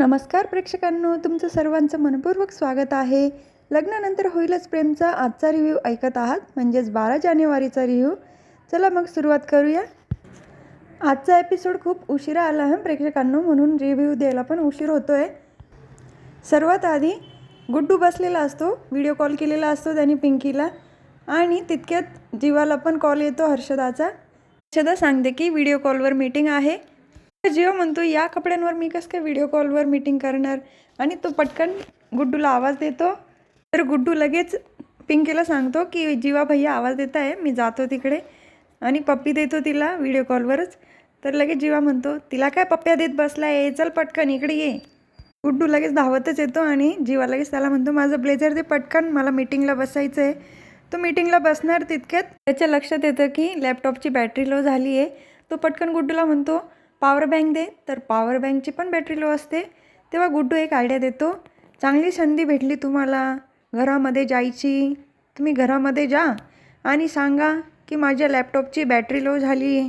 नमस्कार प्रेक्षकांनो तुमचं सर्वांचं मनपूर्वक स्वागत आहे. लग्नानंतर होईलच प्रेमचा आजचा रिव्ह्यू ऐकत आहात म्हणजेच बारा जानेवारीचा रिव्ह्यू चला मग सुरुवात करूया. आजचा एपिसोड खूप उशिरा आला आहे प्रेक्षकांनो म्हणून रिव्ह्यू द्यायला पण उशीर होतो आहे सर्वात आधी गुड्डू बसलेला असतो व्हिडिओ कॉल केलेला असतो त्यांनी पिंकीला. आणि तितक्यात जीवाला पण कॉल येतो हर्षदाचा. हर्षदा सांगते की व्हिडिओ कॉलवर मीटिंग आहे. जिओ म्हणतो या कपड्यांवर मी कसं काय व्हिडिओ कॉलवर मीटिंग करणार? आणि तो पटकन गुड्डूला आवाज देतो. तर गुड्डू लगेच पिंकीला सांगतो की जीवा भैया आवाज देत आहे मी जातो तिकडे. आणि पप्पी देतो तिला व्हिडिओ कॉलवरच तर लगेच जीवा म्हणतो तिला काय पप्प्या देत बसला आहे चल पटकन इकडे ये. गुड्डू लगेच धावतच येतो आणि जीवा लगेच त्याला म्हणतो माझं ब्लेझर दे पटकन मला मीटिंगला बसायचं आहे तो मीटिंगला बसणार तितक्यात त्याच्या लक्षात येतं की लॅपटॉपची बॅटरी लो झाली आहे तो पटकन गुड्डूला म्हणतो पॉवर बँक दे तर पॉवर बँकची पण बॅटरी लो असते. तेव्हा गुड्डू एक आयडिया देतो. चांगली संधी भेटली तुम्हाला. घरामध्ये जायची. तुम्ही घरामध्ये जा आणि सांगा की माझ्या लॅपटॉपची बॅटरी लो झाली.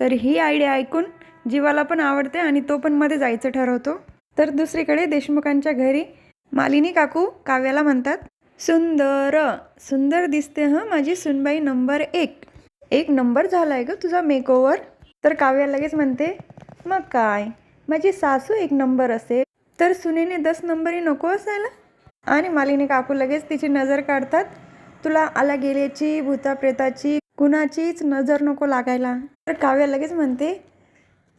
तर ही आयडिया ऐकून जीवाला पण आवडते आणि तो पण मध्ये जायचं ठरवतो. तर दुसरीकडे देशमुखांच्या घरी मालिनी काकू काव्याला म्हणतात सुंदर सुंदर दिसते हं माझी सुनबाई नंबर एक. एक नंबर झाला आहे ग तुझा मेकओवर तर काव्या लगेच म्हणते मग काय? माझी सासू एक नंबर असेल तर सुनेने दस नंबरही नको असायला? आणि मालिनी काकू लगेच तिची नजर काढतात तुला आला गेल्याची भूताप्रेताची कुणाचीच नजर नको लागायला. तर काव्या लगेच म्हणते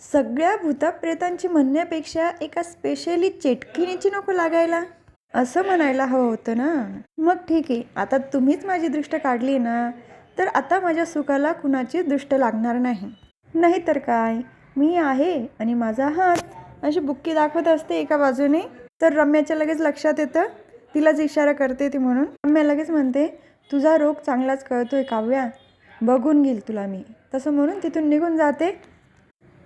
सगळ्या भूताप्रेतांची म्हणण्यापेक्षा एका स्पेशली चेटकिनीची नको लागायला. असं म्हणायला हवं होतं ना? मग ठीक आहे आता तुम्हीच माझी दृष्ट काढली ना तर आता माझ्या सुखाला कुणाची दृष्ट लागणार नाही. नाही तर काय? मी आहे आणि माझा हात अशी बुक्की दाखवत असते एका बाजूने. तर रम्याच्या लगेच लक्षात येतं. तिलाच इशारा करते ती म्हणून. रम्या लगेच म्हणते तुझा रोग चांगलाच कळतोय काव्या. बघून घेईल तुला मी. तसं म्हणून तिथून निघून जाते.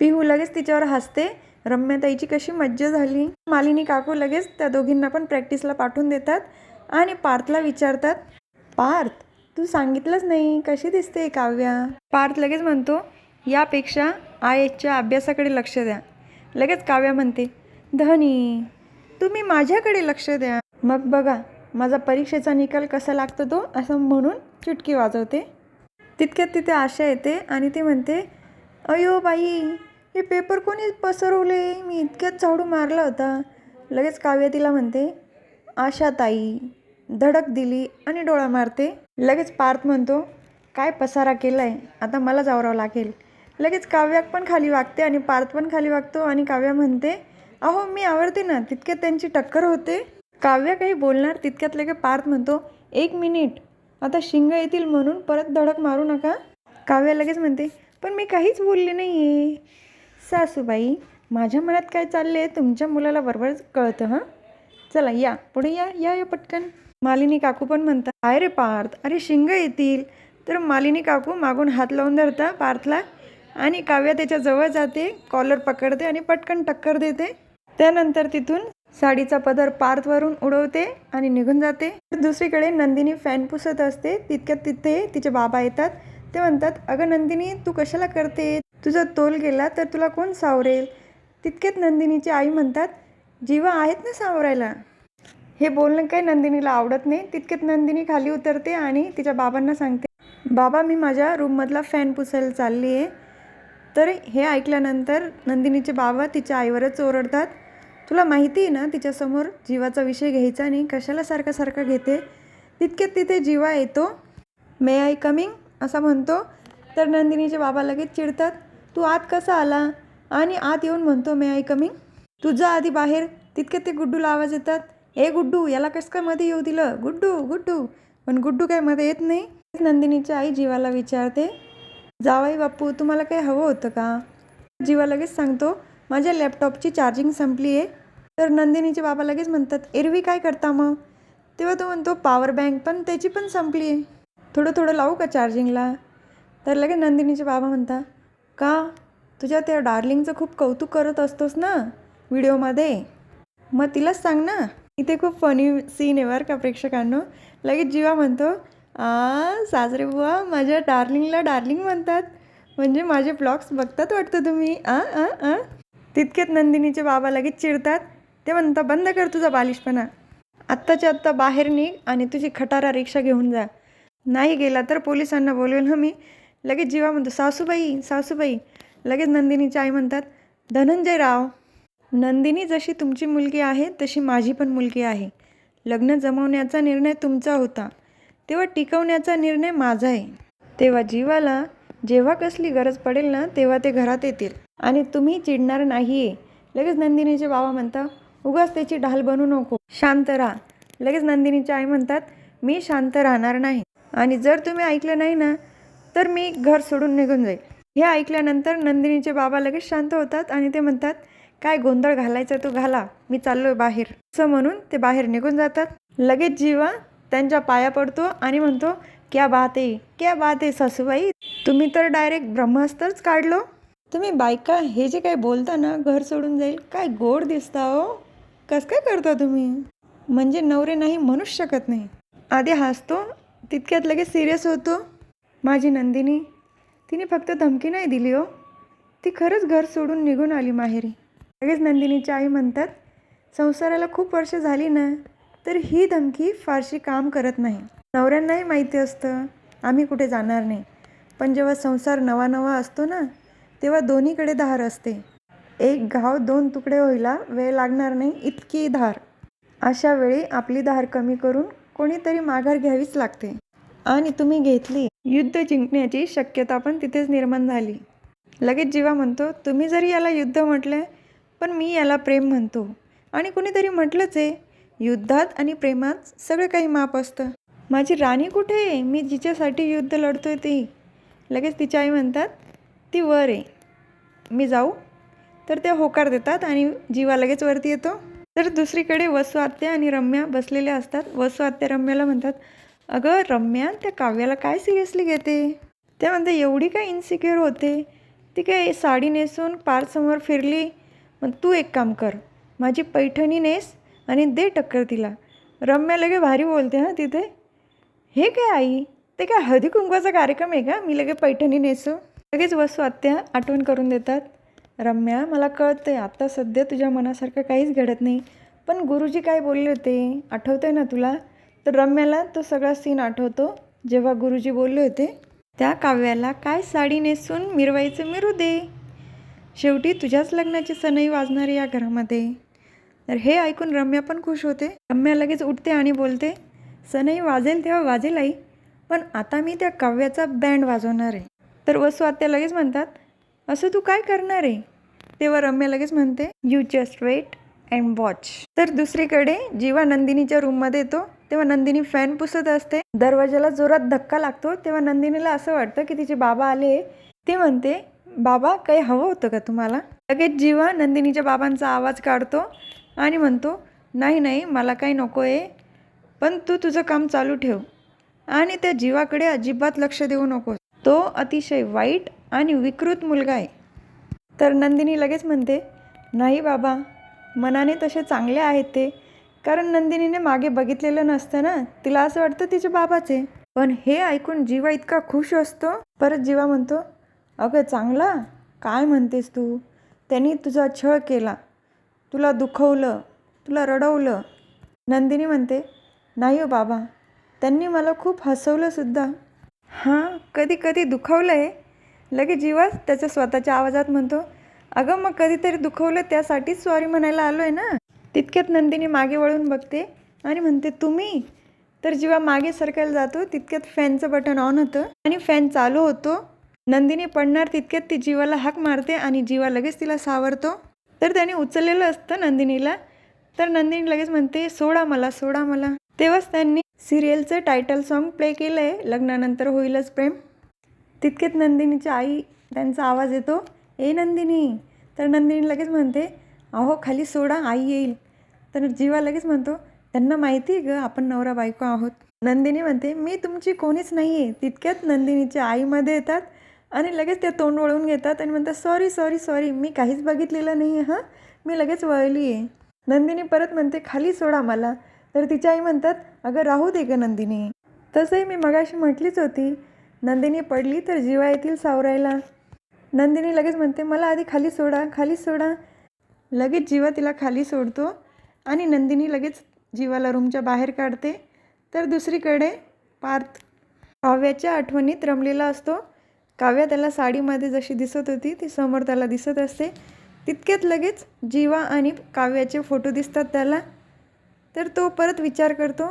पिहू लगेच तिच्यावर हसते. रम्याताईची कशी मज्जा झाली. मालिनी काकू लगेच त्या दोघींना पण प्रॅक्टिसला पाठवून देतात आणि पार्थला विचारतात पार्थ तू सांगितलंच नाही. कशी दिसते काव्या? पार्थ लगेच म्हणतो यापेक्षा आय एचच्या अभ्यासाकडे लक्ष द्या. लगेच काव्या म्हणते धनी तुम्ही माझ्याकडे लक्ष द्या. मग बघा माझा परीक्षेचा निकाल कसा लागतो तो? असं म्हणून चुटकी वाजवते. तितक्यात तिथे आशा येते आणि ती म्हणते अयो बाई हे पेपर कोणी पसरवले? मी इतक्यात झाडू मारला होता. लगेच काव्य तिला म्हणते आशा ताई धडक दिली आणि डोळा मारते. लगेच पार्थ म्हणतो काय पसारा केला आहे आता मलाच आवरावं लागेल. लगेच काव्या पण खाली वागते आणि पार्थ पण खाली वागतो आणि काव्या म्हणते अहो मी आवडते ना तितक्यात त्यांची टक्कर होते. काव्या काही बोलणार तितक्यात लगे पार्थ म्हणतो एक मिनिट आता शिंग येतील म्हणून परत धडक मारू नका. काव्या लगेच म्हणते पण मी काहीच बोलले नाही आहे सासूबाई माझ्या मनात काय चालले आहे तुमच्या मुलाला बरोबर कळतं हां? चला या पुढे या या या पटकन. मालिनी काकू पण म्हणतात काय रे पार्थ अरे शिंग येतील. तर मालिनी काकू मागून हात लावून धरता पार्थला आणि काव्या त्याच्याजवळ जाते कॉलर पकडते आणि पटकन टक्कर देते. त्यानंतर तिथून साडीचा पदर पार्थवरून उडवते आणि निघून जाते. दुसरीकडे नंदिनी फॅन पुसत असते. तितक्यात तिथे तिचे बाबा येतात. ते म्हणतात अगं नंदिनी तू कशाला करते? तुझा तोल गेला तर तुला कोण सावरेल? तितक्यात नंदिनीची आई म्हणतात जीवा आहेत ना सावरायला? हे बोलणं काही नंदिनीला आवडत नाही. तितक्यात नंदिनी खाली उतरते आणि तिच्या बाबांना सांगते बाबा मी माझ्या रूममधला फॅन पुसायला चालली आहे तर हे ऐकल्यानंतर नंदिनीचे बाबा तिच्या आईवरच ओरडतात. तुला माहिती आहे ना तिच्यासमोर जीवाचा विषय घ्यायचा नाही कशाला सारखा सारखा घेते? तितक्यात तिथे जीवा येतो. मे आय कमिंग असा म्हणतो. तर नंदिनीचे बाबा लगेच चिडतात. तू आत कसा आला? आणि आत येऊन म्हणतो मे आय कमिंग तुझा आधी बाहेर. तितक्यात ते गुड्डूला आवाज येतात. ए गुड्डू याला कसं काय मध्ये येऊ दिलं? गुड्डू गुड्डू. पण गुड्डू काय मध्ये येत नाही. नंदिनीची आई जीवाला विचारते. जावाई बापू तुम्हाला काही हवं होतं का? जीवा लगेच सांगतो माझ्या लॅपटॉपची चार्जिंग संपली आहे. तर नंदिनीचे बाबा लगेच म्हणतात एरवी काय करता मग? तेव्हा तो म्हणतो पॉवर बँक पण त्याची पण संपली आहे. थोडं थोडं लावू का चार्जिंगला तर लगेच नंदिनीचे बाबा म्हणता का? तुझ्या त्या डार्लिंगचं खूप कौतुक करत असतोस ना व्हिडिओमध्ये? मग तिलाच सांग ना. इथे खूप फनी सीन आहे बरं का प्रेक्षकांनो. लगेच जीवा म्हणतो आ साजरे बुवा माझ्या डार्लिंगला डार्लिंग म्हणतात. म्हणजे माझे ब्लॉग्स बघतात वाटतं तुम्ही? आ आ आ? तितकेच नंदिनीचे बाबा लगेच चिडतात. ते म्हणता बंद कर तुझा बालिशपणा. आत्ताच्या आत्ता बाहेर निघ आणि तुझी खटारा रिक्षा घेऊन जा. नाही गेला तर पोलिसांना बोलवेल हं मी. लगेच जीवा म्हणतो सासूबाई सासूबाई. लगेच नंदिनीची आई म्हणतात धनंजय राव नंदिनी जशी तुमची मुलगी आहे तशी माझी पण मुलगी आहे. लग्न जमवण्याचा निर्णय तुमचा होता. तेव्हा टिकवण्याचा निर्णय माझा आहे. तेव्हा जीवाला जेव्हा कसली गरज पडेल ना तेव्हा ते घरात येतील. आणि तुम्ही चिडणार नाही आहे लगेच नंदिनीचे बाबा म्हणता उगाच त्याची ढाल बनू नको. शांत राहा. लगेच नंदिनीची आई म्हणतात मी शांत राहणार नाही. आणि जर तुम्ही ऐकलं नाही ना तर मी घर सोडून निघून जाईल. हे ऐकल्यानंतर नंदिनीचे बाबा लगेच शांत होतात आणि ते म्हणतात काय गोंधळ घालायचा तो घाला. मी चाललोय बाहेर. असं म्हणून ते बाहेर निघून जातात. लगेच जीवा त्यांच्या पाया पडतो आणि म्हणतो क्या बात आहे क्या बात आहे सासूबाई तुम्ही तर डायरेक्ट ब्रह्मास्त्रच काढलो. तुम्ही बायका हे जे काही बोलता ना घर सोडून जाईल काय गोड दिसता हो? कसं काय करता तुम्ही? म्हणजे नवरे नाही म्हणूच शकत नाही. आधी हसतो तितक्यात लगेच सिरियस होतो. माझी नंदिनी तिने फक्त धमकी नाही दिली हो. ती खरंच घर सोडून निघून आली माहेरी. लगेच नंदिनीची आई म्हणतात संसाराला खूप वर्ष झाली ना तर ही धमकी फारशी काम करत नाही. नवऱ्यांनाही माहिती असतं आम्ही कुठे जाणार नाही. पण जेव्हा संसार नवा नवा असतो ना तेव्हा दोन्हीकडे धार असते. एक घाव दोन तुकडे व्हायला वेळ लागणार नाही इतकी धार. अशा वेळी आपली धार कमी करून कोणीतरी माघार घ्यावीच लागते. आणि तुम्ही घेतली. युद्ध जिंकण्याची शक्यता पण तिथेच निर्माण झाली. लगेच जीवा म्हणतो तुम्ही जरी याला युद्ध म्हटलं पण मी याला प्रेम म्हणतो. आणि कुणीतरी म्हटलंच आहे युद्धात आणि प्रेमात सगळं काही माप असतं. माझी राणी कुठे आहे? मी जिच्यासाठी युद्ध लढतो आहे ती. लगेच तिच्या आई म्हणतात ती वर आहे मी जाऊ. तर त्या होकार देतात आणि जीवा लगेच वरती येतो. तर दुसरीकडे वसू आत्या आणि रम्या बसलेल्या असतात. वसू आत्या रम्याला म्हणतात अगं रम्या त्या काव्याला काय सिरियसली घेते? त्या म्हणते एवढी काय इन्सिक्युअर होते. ती काय साडी नेसून पारसमोर फिरली. मग तू एक काम कर. माझी पैठणी नेस आणि दे टक्कर तिला. रम्या लगे भारी बोलते हां तिथे. हे काय आई? ते काय हळदी कुंकवाचा कार्यक्रम आहे का? मी लगे पैठणी नेसू. लगेच वसू आत्या आठवण करून देतात. रम्या मला कळतं आहे आत्ता सध्या तुझ्या मनासारखं काहीच घडत नाही. पण गुरुजी काय बोलले होते? आठवतं आहे ना तुला? तर रम्याला तो सगळा सीन आठवतो जेव्हा गुरुजी बोलले होते त्या काव्याला काय साडी नेसून मिरवायचं मिरू दे. शेवटी तुझ्याच लग्नाची सनई वाजणार या घरामध्ये. तर हे ऐकून रम्या पण खुश होते. रम्या लगेच उठते आणि बोलते सनई वाजेल तेव्हा वाजेल आई पण आता मी त्या काव्याचा बँड वाजवणार आहे. तर वसू आत्या लगेच म्हणतात असं तू काय करणार आहे? तेव्हा रम्या लगेच म्हणते you just wait and watch तर दुसरीकडे जेव्हा नंदिनीच्या रूममध्ये येतो तेव्हा नंदिनी फॅन पुसत असते. दरवाजाला जोरात धक्का लागतो तेव्हा नंदिनीला असं वाटतं की तिचे बाबा आले ते म्हणते बाबा काही हवं होतं का तुम्हाला? लगेच जीवा नंदिनीच्या बाबांचा आवाज काढतो आणि म्हणतो नाही नाही मला काही नको आहे पण तू तुझं काम चालू ठेव आणि त्या जीवाकडे अजिबात लक्ष देऊ नकोस. तो अतिशय वाईट आणि विकृत मुलगा आहे. तर नंदिनी लगेच म्हणते नाही बाबा मनाने तसे चांगले आहेत ते कारण नंदिनीने मागे बघितलेलं नसतं ना तिला असं वाटतं तिचे बाबाचे पण हे ऐकून जीवा इतका खुश असतो. परत जीवा म्हणतो अगं चांगला? काय म्हणतेस तू? त्यांनी तुझा छळ केला. तुला दुखवलं तुला रडवलं. नंदिनी म्हणते नाही हो बाबा त्यांनी मला खूप हसवलंसुद्धा हां कधी कधी दुखवलं आहे लगेच जीवा त्याच्या स्वतःच्या आवाजात म्हणतो अगं मग कधीतरी दुखवलं त्यासाठीच सॉरी म्हणायला आलो आहे ना. तितक्यात नंदिनी मागे वळून बघते आणि म्हणते तुम्ही? तर जेव्हा मागे सरकायला जातो तितक्यात फॅनचं बटन ऑन होतं आणि फॅन चालू होतो. नंदिनी पडणार तितक्यात ती जीवाला हाक मारते आणि जीवा लगेच तिला सावरतो. तर त्याने उचललेलं असतं नंदिनीला. तर नंदिनी लगेच म्हणते सोडा मला सोडा मला. तेव्हाच त्यांनी सिरियलचं टायटल सॉन्ग प्ले केलं आहे लग्नानंतर होईलच प्रेम. तितक्यात नंदिनीची आई त्यांचा आवाज येतो ए नंदिनी. तर नंदिनी लगेच म्हणते अहो खाली सोडा आई येईल. तर जीवा लगेच म्हणतो त्यांना माहिती आहे ग आपण नवरा बायको आहोत. नंदिनी म्हणते मी तुमची कोणीच नाही आहे तितक्यात नंदिनीच्या आईमध्ये येतात आणि लगेच ते तोंड वळून घेतात आणि म्हणतात सॉरी सॉरी सॉरी मी काहीच बघितलेलं नाही आहे हां? मी लगेच वळली आहे नंदिनी परत म्हणते खाली सोडा मला. तर तिच्या आई म्हणतात अगं राहू दे ग नंदिनी. तसंही मी मगाशी म्हटलीच होती नंदिनी पडली तर जीवा येतील सावरायला. नंदिनी लगेच म्हणते मला आधी खाली सोडा खाली सोडा. लगेच जीवा तिला खाली सोडतो आणि नंदिनी लगेच जीवाला रूमच्या बाहेर काढते. तर दुसरीकडे पार्थ काव्याच्या आठवणीत रमलेला असतो. काव्या त्याला साडीमध्ये जशी दिसत होती ती समोर त्याला दिसत असते. तितक्यात लगेच जीवा आणि काव्याचे फोटो दिसतात त्याला. तर तो परत विचार करतो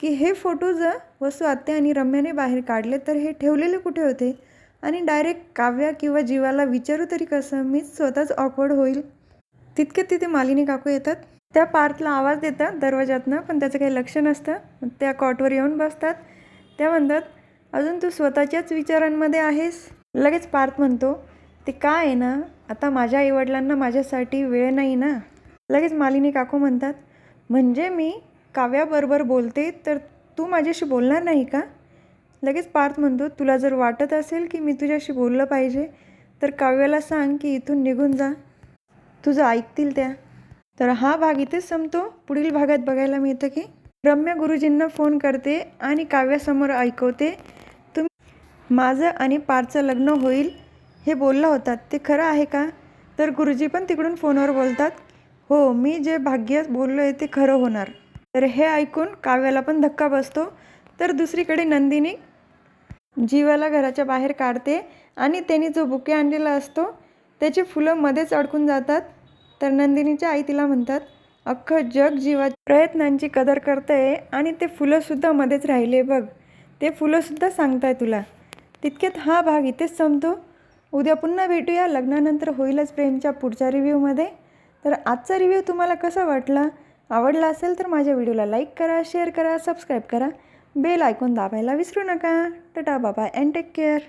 की हे फोटो जर वसू आत्या आणि रम्याने बाहेर काढले तर हे ठेवलेले कुठे होते? आणि डायरेक्ट काव्या किंवा जीवाला विचारू तरी कसं? मीच स्वतःच ऑकवर्ड होईल. तितक्यात तिथे मालिनी काकू येतात. त्या पार्थला आवाज देतात दरवाजातनं पण त्याचं काही लक्ष नसतं. त्या कॉटवर येऊन बसतात. त्या म्हणतात अजून तू स्वतःच्याच विचारांमध्ये आहेस? लगेच पार्थ म्हणतो ते काय आहे ना? आता माझ्या आईवडिलांना माझ्यासाठी वेळ नाही ना? लगेच मालिनी काकू म्हणतात म्हणजे मी काव्याबरोबर बोलते तर तू माझ्याशी बोलणार नाही का? लगेच पार्थ म्हणतो तुला जर वाटत असेल की मी तुझ्याशी बोललं पाहिजे तर काव्याला सांग की इथून निघून जा. तुझं ऐकतील त्या. तर हा भाग इथेच संपतो. पुढील भागात बघायला मिळतं की रम्या गुरुजींना फोन करते आणि काव्यासमोर ऐकवते. माझं आणि पारचं लग्न होईल हे बोलला होतात ते खरं आहे का? तर गुरुजी पण तिकडून फोनवर बोलतात हो मी जे भाग्य बोललो आहे ते खरं होणार. तर हे ऐकून काव्याला पण धक्का बसतो. तर दुसरीकडे नंदिनी जीवाला घराच्या बाहेर काढते आणि त्यांनी जो बुके आणलेला असतो त्याची फुलं मध्येच अडकून जातात. तर नंदिनीच्या आई तिला म्हणतात अख्खं जग जीवा प्रयत्नांची कदर करतंय आणि ते फुलंसुद्धा मध्येच राहिले बघ. ते फुलंसुद्धा सांगताय तुला. तितक्यात हा भाग इथेच संपतो. उद्या पुन्हा भेटूया. लग्नानंतर होईलच प्रेमच्या पुढच्या रिव्ह्यूमध्ये. तर आजचा रिव्ह्यू तुम्हाला कसा वाटला? आवडला असेल तर माझ्या व्हिडिओला लाईक करा शेअर करा सबस्क्राईब करा. बेल ऐकून दाबायला विसरू नका. टाटा बाबा अँड टेक केअर.